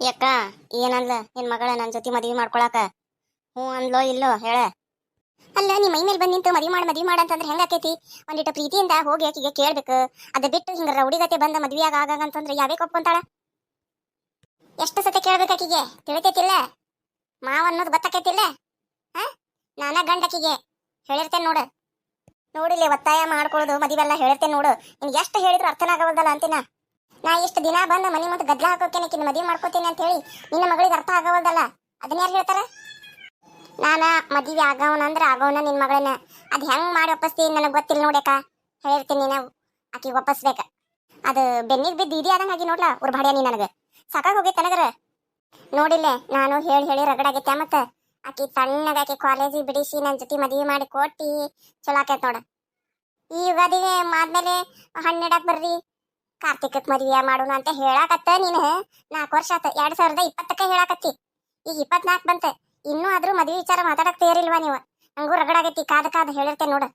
ಯಾಕ? ಏನಂದ್ಲ? ನಿನ್ ಮಗಳ ನನ್ನ ಜೊತೆ ಮದ್ವಿ ಮಾಡ್ಕೊಳಕ? ಹ್ಞೂ ಅಂದ್ಲೋ ಇಲ್ಲೋ? ಹೇಳ. ಅಲ್ಲ, ನೀ ಮೈ ಮೇಲೆ ಬಂದ್ ನಿಂತು ಮದ್ವಿ ಮಾಡಿ, ಮದ್ವಿ ಮಾಡ ಅಂತಂದ್ರೆ ಹೆಂಗಾಕೈತಿ ಒಂದಿಟ ಪ್ರೀತಿಯಿಂದ ಹೋಗಿ ಆಕಿಗೆ ಕೇಳ್ಬೇಕು. ಅದ ಬಿಟ್ಟು ಹಿಂಗ ರೌಡಿಗತೆ ಬಂದ ಮದ್ವಿ ಆಗ ಆಗ ಅಂತಂದ್ರೆ ಯಾವೇ ಒಪ್ಕೊಂತಾಳ ಎಷ್ಟು ಸತಿ ಕೇಳ್ಬೇಕು ಆಕಿಗೆ? ತಿಳಿತೈತಿಲ್ಲ? ಮಾವ ಅನ್ನೋದು ಗೊತ್ತಾಕೈತಿಲ್ಲ? ಹಾ? ಗಂಡ ಆಕಿಗೆ. ಹೇಳಿರ್ತೇನೆ ನೋಡು. ನೋಡಿಲಿ ಒತ್ತಾಯ ಮಾಡ್ಕೊಳ್ಳೋದು ಮದುವೆಲ್ಲ ಹೇಳಿರ್ತೇನೆ ನೋಡು. ನಿನ್ಗೆ ಎಷ್ಟು ಹೇಳಿದ್ರು ಅರ್ಥನಾಗವಲ್ದಲ್ಲ ಅಂತಿನ? ನಾ ಇಷ್ಟು ದಿನ ಬಂದ ಮನೆ ಮುಂದೆ ಗದ್ಲ ಹಾಕೋಕೆ ಮದುವೆ ಮಾಡ್ಕೋತೀನಿ ಅಂತ ಹೇಳಿ ನಿನ್ನ ಮಗಳಿಗೆ ಅರ್ಥ ಆಗವಲ್ದಲ್ಲ? ಅದನ್ನ ಯಾರು ಹೇಳ್ತಾರ? ನಾನ ಮದುವೆ ಆಗವನ ಅಂದ್ರೆ ಆಗವನ ನಿನ್ನ ಮಗಳನ್ನ. ಅದ್ ಹೆಂಗ್ ಮಾಡಿ ಒಪ್ಪಿಸ್ತೀನಿ ನನಗೆ ಗೊತ್ತಿಲ್ಲ ನೋಡ್ಯಾಕ ಹೇಳಿರ್ತೀನಿ ಆಕಿಗೆ ಒಪ್ಪಿಸ್ಬೇಕ. ಅದು ಬೆನ್ನಿಗೆ ಬಿದ್ದು ಇದೆ ಆದಂಗೆ ಆಗಿ ನೋಡ್ಲಾ ಅವ್ರ ಭಾಡ್ಯ ನೀ ನನಗೆ. ಸಾಕಾಗಿ ಹೋಗೈತೆ ತನಗರ ನೋಡಿಲ್ಲೇ, ನಾನು ಹೇಳಿ ಹೇಳಿ ರಗಡಾಗೈತೆ ಮತ್ತೆ. ಆಕಿ ತಣ್ಣಗೆ ಆಕಿ ಕಾಲೇಜಿಗೆ ಬಿಡಿಸಿ ನನ್ನ ಜೊತೆ ಮದುವೆ ಮಾಡಿ ಕೊಟ್ಟಿ. ಚಲೋ ಆಕೈತೆ ನೋಡ. ಈ ಯುಗಾದಿಗೆ ಆದ್ಮೇಲೆ ಹಣ್ಣಿಡಕ್ ಬರ್ರಿ. ಕಾರ್ತಿಕಕ್ ಮದುವೆ ಮಾಡೋಣ ಅಂತ ಹೇಳಾಕತ್ತ ನೀನು. ನಾಲ್ಕು ವರ್ಷ ಆತ, ಎರಡ್ ಸಾವಿರದ ಇಪ್ಪತ್ತಕ್ಕೆ ಹೇಳಾಕತ್ತಿ. ಈಗ ಇಪ್ಪತ್ನಾಲ್ಕು ಬಂತ, ಇನ್ನೂ ಆದ್ರೂ ಮದುವೆ ವಿಚಾರ ಮಾತಾಡಕ್ ತಯಾರಿಲ್ವಾ ನೀವು? ಹಂಗೂ ರಗಡಾಗೈತಿ ಕಾದ ಕಾದ ಹೇಳಿರ್ತೇನೆ ನೋಡು.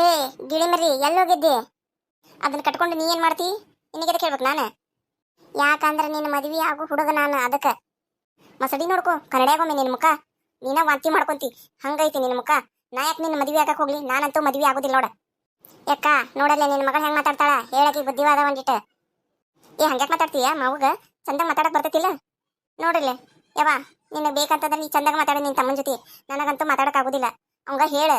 ಏ, ಗಿಳಿಮರಿ ಎಲ್ಲೋಗಿದ್ದಿ ಅದನ್ನ ಕಟ್ಕೊಂಡು ನೀ ಏನ್ ಮಾಡ್ತಿ? ನಿನಗೆ ಕೇಳ್ಬೇಕು ನಾನು? ಯಾಕಂದ್ರೆ ನಿನ್ನ ಮದ್ವಿ ಆಗು ಹುಡುಗ ನಾನು ಅದಕ್ಕೆ. ಮಸಡಿ ನೋಡ್ಕೊ ಕನ್ನಡಿಯಾಗೊಮ್ಮೆ ನಿನ್ನ ಮುಖ. ನೀನ ವಾಂತಿ ಮಾಡ್ಕೊಂತಿ, ಹಂಗೈತಿ ನಿನ್ನ ಮುಖ. ನಾ ಯಾಕೆ ನಿನ್ನ ಮದ್ವೆ ಆಗಕ್ಕೆ ಹೋಗ್ಲಿ? ನಾನಂತೂ ಮದ್ವೆ ಆಗೋದಿಲ್ಲ ನೋಡ. ಯಾಕ, ನೋಡಲ್ಲೇ ನಿನ್ನ ಮಗಳು ಹೆಂಗ್ ಮಾತಾಡ್ತಾಳ? ಹೇಳಕ್ಕೆ ಬುದ್ಧಿವಾದ ಒಂದಿಟ್ಟು ಏ, ಹಂಗ್ಯಾಕ್ ಮಾತಾಡ್ತೀಯ ಮಗುಗ ಚಂದ ಮಾತಾಡಕ್ ಬರ್ತೈತಿಲ್ಲ? ನೋಡಿಲ್ಲ ಯವ್ವ, ನಿನಗೆ ಬೇಕಂತಂದ್ರೆ ನೀ ಚಂದಾಗ ಮಾತಾಡ ನಿನ್ನ ತಮ್ಮನ ಜೊತೆ. ನನಗಂತೂ ಮಾತಾಡಕ್ ಆಗೋದಿಲ್ಲ. ಅವಂಗ ಹೇಳ,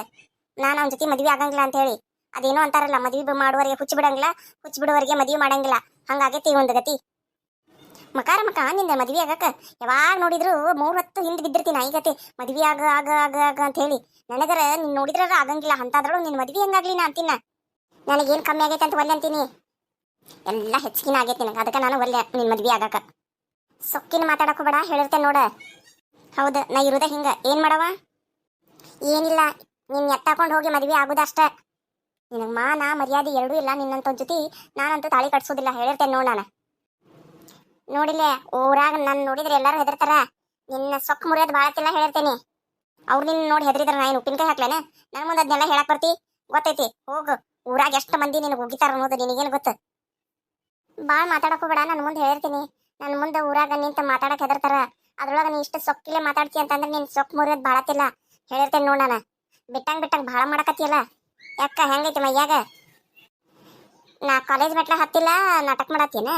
ನಾನು ಅವನ ಜೊತೆ ಮದ್ವಿ ಆಗಂಗಿಲ್ಲ ಅಂತ ಹೇಳಿ ಅದೇನೋ ಅಂತಾರಲ್ಲ, ಮದ್ವೆ ಮಾಡುವವರಿಗೆ ಹುಚ್ಚಿ ಬಿಡಂಗಿಲ್ಲ, ಹುಚ್ಚಿ ಬಿಡುವವರಿಗೆ ಮದ್ವೆ ಮಾಡಂಗಿಲ್ಲ. ಹಂಗಾಗೈತಿ ಒಂದು ಗತಿ. ಮಕಾರ ಮಕ ನಿಂದ ಮದ್ವೆ ಆಗಕ್ಕ ಯಾವಾಗ ನೋಡಿದ್ರು ಮೂರ್ ಹೊತ್ತು ಹಿಂದೆ ಬಿದ್ದಿರ್ತೀನಿ ಐಗತಿ ಮದ್ವೆ ಆಗ ಆಗ ಆಗ ಆಗ ಅಂತ ಹೇಳಿ. ನನಗರ ನೀನ್ ನೋಡಿದ್ರ ಆಗಂಗಿಲ್ಲ ಅಂತಾದ್ರೂ ನಿನ್ ಮದ್ವೆ ಹೆಂಗಾಗ್ಲಿ ನಾ ಅಂತೀನ ನನಗೇನು ಕಮ್ಮಿ ಆಗೈತೆ ಅಂತ ಒಲ್ಲೆ ಅಂತೀನಿ. ಎಲ್ಲ ಹೆಚ್ಚಿನ ಆಗೈತೆ ನಿನಗೆ, ಅದಕ್ಕೆ ನಾನು ಒಲ್ಲೆ ನಿನ್ನ ಮದ್ವೆ ಆಗಕ್ಕ ಸೊಕ್ಕಿನ ಮಾತಾಡಕ್ಕೂ ಬೇಡ, ಹೇಳಿರ್ತೇನೆ ನೋಡ. ಹೌದು, ನಾ ಇರುದ ಹಿಂಗ. ಏನು ಮಾಡವ? ಏನಿಲ್ಲ ನಿನ್ನ ಎತ್ತಾಕೊಂಡು ಹೋಗಿ ಮದ್ವೆ ಆಗುದಷ್ಟ ನಿನಗೆ ಮಾನ ಮರ್ಯಾದೆ ಎರಡೂ ಇಲ್ಲ ನಿನ್ನಂತ ಜೊತೆ ನಾನಂತೂ ತಾಳಿ ಕಟ್ಸೋದಿಲ್ಲ, ಹೇಳಿರ್ತೇನೆ ನೋಡ ನಾನು. ನೋಡಿಲೆ, ಊರಾಗ ನನ್ ನೋಡಿದ್ರೆ ಎಲ್ಲಾರು ಹೆದರ್ತಾರ. ನಿನ್ನ ಸೊಕ್ಕ ಮುರಿಯೋದು ಬಾಳತಿಲ್ಲ ಹೇಳಿರ್ತೇನೆ. ಅವ್ರು ನಿನ್ನ ನೋಡಿ ಹೆದರಿದ್ರ ನಾ ಏನು ಉಪ್ಪಿನಕಾಯಿ ಹಾಕ್ಲೇನ? ನನ್ ಮುಂದೆ ಅದನ್ನೆಲ್ಲ ಹೇಳಕ್ ಬರ್ತಿ. ಗೊತ್ತೈತಿ, ಹೋಗು. ಊರಾಗ ಎಷ್ಟು ಮಂದಿ ನಿನಗೆ ಹೋಗಿತಾರ ಅನ್ನೋದು ನಿನಗೇನು ಗೊತ್ತ? ಬಾಳ್ ಮಾತಾಡಕ್ ಬೇಡ ನನ್ನ ಮುಂದೆ ಹೇಳಿರ್ತೀನಿ. ನನ್ನ ಮುಂದೆ ಊರಾಗ ನಿಂತ ಮಾತಾಡಕ್ ಹೆದರ್ತಾರ. ಅದ್ರೊಳಗ ನೀ ಇಷ್ಟು ಸೊಕ್ಕಿಲೆ ಮಾತಾಡ್ತಿ ಅಂತಂದ್ರೆ ನಿನ್ ಸೊಕ್ ಮುರಿಯೋದು ಬಾಳತಿಲ್ಲ ಹೇಳಿರ್ತೇನೆ ನೋಡ ನಾನು. ಬಿಟ್ಟಂಗ್ ಬಿಟ್ಟಂಗ್ ಭಾಳ ಮಾಡಕತ್ತಿಯಲ್ಲ? ಯಾಕ, ಹೆಂಗೈತಿ ಮೈಯಾಗ? ನಾ ಕಾಲೇಜ್ ಮೆಟ್ಲ ಹತ್ತಿಲ್ಲ, ನಾಟಕ ಮಾಡತ್ತೀನ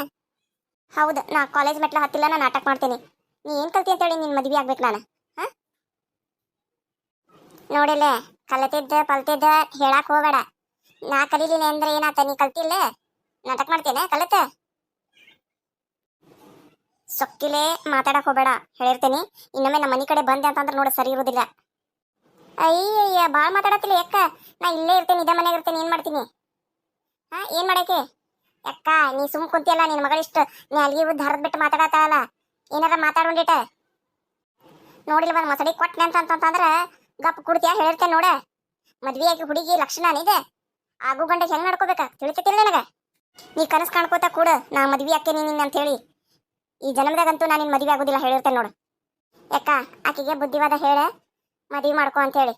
ಹೌದು, ನಾ ಕಾಲೇಜ್ ಮೆಟ್ಲ ಹತ್ತಿಲ್ಲ, ನಾ ನಾಟಕ ಮಾಡ್ತೀನಿ. ನೀ ಏನ್ ಕಲ್ತಿ ಅಂತೇಳಿ ನಿನ್ ಮದ್ವಿ ಆಗ್ಬೇಕು ನಾನು, ಹಾ? ನೋಡಿಲ್ಲ ಕಲತಿದ್ದ, ಪಲ್ತಿದ್ದ ಹೇಳಕ್ ಹೋಗಬೇಡ. ನಾ ಕಲೀಲಿಲ್ಲ ಅಂದ್ರೆ ಏನಾತ, ನೀ ಕಲ್ತಿಲ್ಲ ನಾಟಕ ಮಾಡ್ತೇನೆ ಕಲತ? ಸೊಕ್ಕಿಲೆ ಮಾತಾಡಕ್ ಹೋಗ್ಬೇಡ, ಹೇಳಿರ್ತೀನಿ. ಇನ್ನೊಮ್ಮೆ ನಮ್ಮ ಮನೆ ಕಡೆ ಬಂದೆ ಅಂತಂದ್ರೆ ನೋಡ ಸರಿ ಇರುದಿಲ್ಲ. ಅಯ್ಯಯ್ಯ ಭಾಳ ಮಾತಾಡತ್ತಿಲ್ಲ ಯಾಕ ನಾ ಇಲ್ಲೇ ಇರ್ತೇನೆ, ಇದೇ ಮನೆಗೆ ಇರ್ತೀನಿ, ಏನ್ ಮಾಡ್ತೀನಿ? ಹಾ, ಏನ್ ಮಾಡಕ್ಕೆ? ಯಾಕ ನೀ ಸುಮ್ ಕುಂತಿಯಲ್ಲ, ನಿನ್ ಮಗಳಿಷ್ಟು ನೀ ಅಲ್ಲಿಗೆ ಉದ್ದ ಹರಿದ್ ಬಿಟ್ಟು ಮಾತಾಡತ್ತಾಳಲ್ಲ. ಏನಾರ ಮಾತಾಡೊಂಡಿಟ ನೋಡಿಲ್ಲ ಬಂದ್ ಮಸಡಿ ಕೊಟ್ಟನೆ ಅಂತ ಅಂತಂದ್ರ ಗಪ್ ಕುಡ್ತಿಯ ಹೇಳಿರ್ತೇನೆ ನೋಡ. ಮದ್ವೆ ಆಗಿ ಹುಡುಗಿ ಲಕ್ಷಣ ಇದೆ. ಆಗು ಗಂಡ ಹೆಂಗ್ ನಡ್ಕೋಬೇಕ ತಿಳಿತೈತಿಲ್ಲ ನನಗ. ನೀ ಕನಸು ಕಾಣ್ಕೋತ ಕೂಡ, ನಾ ಮದ್ವಿ ಆಕ್ಕೇನಿ ನಿನ್ನ ಅಂತ ಹೇಳಿ. ಈ ಜನ್ಮದಾಗಂತೂ ನಾನು ನಿನ್ ಮದ್ವೆ ಆಗೋದಿಲ್ಲ ಹೇಳಿರ್ತೇನೆ ನೋಡು. ಯಾಕ, ಆಕಿಗೆ ಬುದ್ಧಿವಾದ ಹೇಳ, ಮದ್ವೆ ಮಾಡ್ಕೊ ಅಂತ ಹೇಳಿ.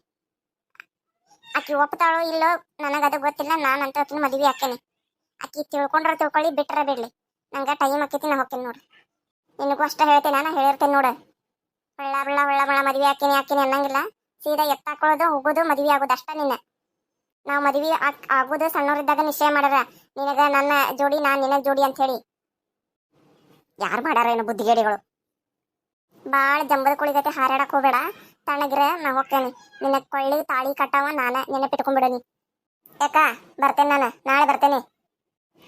ಆಕಿ ಒಪ್ತಾಳೋ ಇಲ್ಲೋ ನನಗದು ಗೊತ್ತಿಲ್ಲ ನಾನು ಆಕಿನ ಮದ್ವೆ ಆಕ್ಕೇನಿ. ಆಕಿ ತಿಳ್ಕೊಂಡ್ರ ತಿಳ್ಕೊಳ್ಳಿ, ಬಿಟ್ರ ಬಿಡ್ಲಿ. ನಂಗೆ ಟೈಮ್ ಆಕೈತಿ, ನಾ ಹೋಗ್ತೀನಿ ನೋಡ್ರಿ ನಿನಗೂ ಅಷ್ಟ ಹೇಳ್ತೀನಿ, ನಾನು ಹೇಳಿರ್ತೀನಿ ನೋಡು. ಹೊಳ್ಳ ಬಳ್ಳ ಹೊಳ್ಳ ಬಳ್ಳ ಮದುವೆ ಹಾಕಿನಿ ಹಾಕಿನಿ ಅನ್ನಂಗಿಲ್ಲ. ಸೀದಾ ಎತ್ತಾಕೊಳ್ಳೋದು ಹೋಗೋದು ಮದುವೆ ಆಗೋದು ಅಷ್ಟ ನಿನ್ನ. ನಾವು ಮದುವೆ ಆಗ ಆಗೋದು ಸಣ್ಣವರಿದ್ದಾಗ ನಿಶ್ಚಯ ಮಾಡ್ಯಾರ, ನಿನಗ ನನ್ನ ಜೋಡಿ ನಾನು ನಿನ್ನ ಜೋಡಿ ಅಂತ ಹೇಳಿ ಯಾರು ಮಾಡ್ಯಾರ ಏನು ಬುದ್ಧಿಗೇಡಿಗಳು. ಭಾಳ ಜಂಬದ ಕುಳಿಗತೆ ಹಾರಾಡಕ್ಕೆ ಹೋಗ್ಬೇಡ. ತಣಗ್ರೆ ನಾ ಹೋಗ್ತೇನೆ. ನಿನ್ನ ಕೊಳ್ಳಿ, ತಾಳಿ ಕಟ್ಟವ, ನಾನ ನೆನಪಿಟ್ಕೊಂಡ್ಬಿಡೋನಿ ಯಾಕ, ಬರ್ತೇನೆ ನಾನು, ನಾಳೆ ಬರ್ತೇನೆ.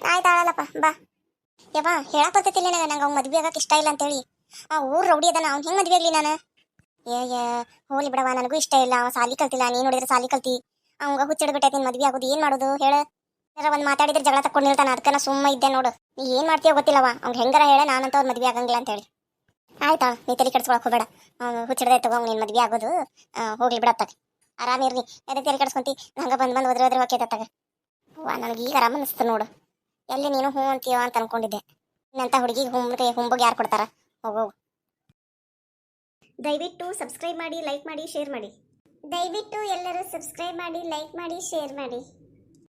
ಆಯ್ತು ಆಳಲ್ಲಪ್ಪ ಬಾ ಯವ್ವ ಹೇಳಕ್ ಬರ್ತೈತಿಲ್ಲ ನನಗೆ ನಂಗೆ ಅವ್ನು ಮದ್ವೆ ಆಗಕ್ಕೆ ಇಷ್ಟ ಇಲ್ಲ ಅಂತೇಳಿ ಆ ಊರ್ ರೌಡಿ ಅದಾನ ಅವ್ನು ಹೆಂಗ್ ಮದ್ವೆ ಆಗ್ಲಿ ನಾನು ಏ ಹೋಲಿ ಬಿಡವ ನನಗೂ ಇಷ್ಟ ಇಲ್ಲ ಅವ ಸಾಲಿ ಕಲ್ತಿಲ್ಲ ನೀನು ನೋಡಿದ್ರೆ ಸಾಲಿ ಕಲ್ತಿ ಅವಂಗ ಹುಚ್ಚಿಡ್ಬಿಟ್ಟೈತಿ ನಿನ್ ಮದ್ವೆ ಆಗೋದು ಏನು ಮಾಡೋದು ಹೇಳ ಒಂದು ಮಾತಾಡಿದ್ರೆ ಜಗಳ ತಕ್ಕೊಂಡು ನಿಲ್ತಾನೆ ಅದಕ್ಕ ಸುಮ್ಮ ಇದ್ದೆ ನೋಡು ನೀ ಏನು ಮಾಡ್ತೀಯೋ ಗೊತ್ತಿಲ್ಲವ ಅವ್ನ್ ಹೆಂಗಾರ ಹೇಳ ನಾನಂತ ಅವ್ರ ಮದ್ವೆ ಆಗಂಗಿಲ್ಲ ಅಂತ ಹೇಳಿ ಆಯ್ತಾ ನೀ ತಲೆ ಕೆಡ್ಸ್ಕೊಳಕ್ ಹೋಗ್ಬೇಡ ಅವ್ನು ಹುಚ್ಚಿಡ್ದೆ ತಗೊಂಡ್ ನಿನ್ ಮದ್ವೆ ಆಗೋದು ಹೋಗ್ಲಿ ಬಿಡತ್ತಾಗ ಆರಾಮಿರ್ಲಿ ಎದಕ್ಕೆ ತಲೆ ಕೆಡ್ಸ್ಕೊಂತಿ ನಂಗ ಬಂದು ಬಂದ್ ಹೋದ್ರೆ ಹೋದ್ರೆ ತಗ ವಾ ನನಗೆ ಈಗ ಆರಾಮ ಅನಿಸ್ತು ನೋಡು ಎಲ್ಲಿ ನೀನು ಹ್ಞೂ ಅಂತೀಯೋ ಅಂತ ಅನ್ಕೊಂಡಿದ್ದೆ. ಇನ್ನಂತ ಹುಡುಗಿಗೆ ಹುಂಬಗೆ ಹುಂಬಗೆ ಯಾರು ಕೊಡ್ತಾರ? ಹೋಗು ದಯವಿಟ್ಟು ಸಬ್ಸ್ಕ್ರೈಬ್ ಮಾಡಿ ಲೈಕ್ ಮಾಡಿ ಶೇರ್ ಮಾಡಿ. ದಯವಿಟ್ಟು ಎಲ್ಲರೂ ಸಬ್ಸ್ಕ್ರೈಬ್ ಮಾಡಿ ಲೈಕ್ ಮಾಡಿ ಶೇರ್ ಮಾಡಿ.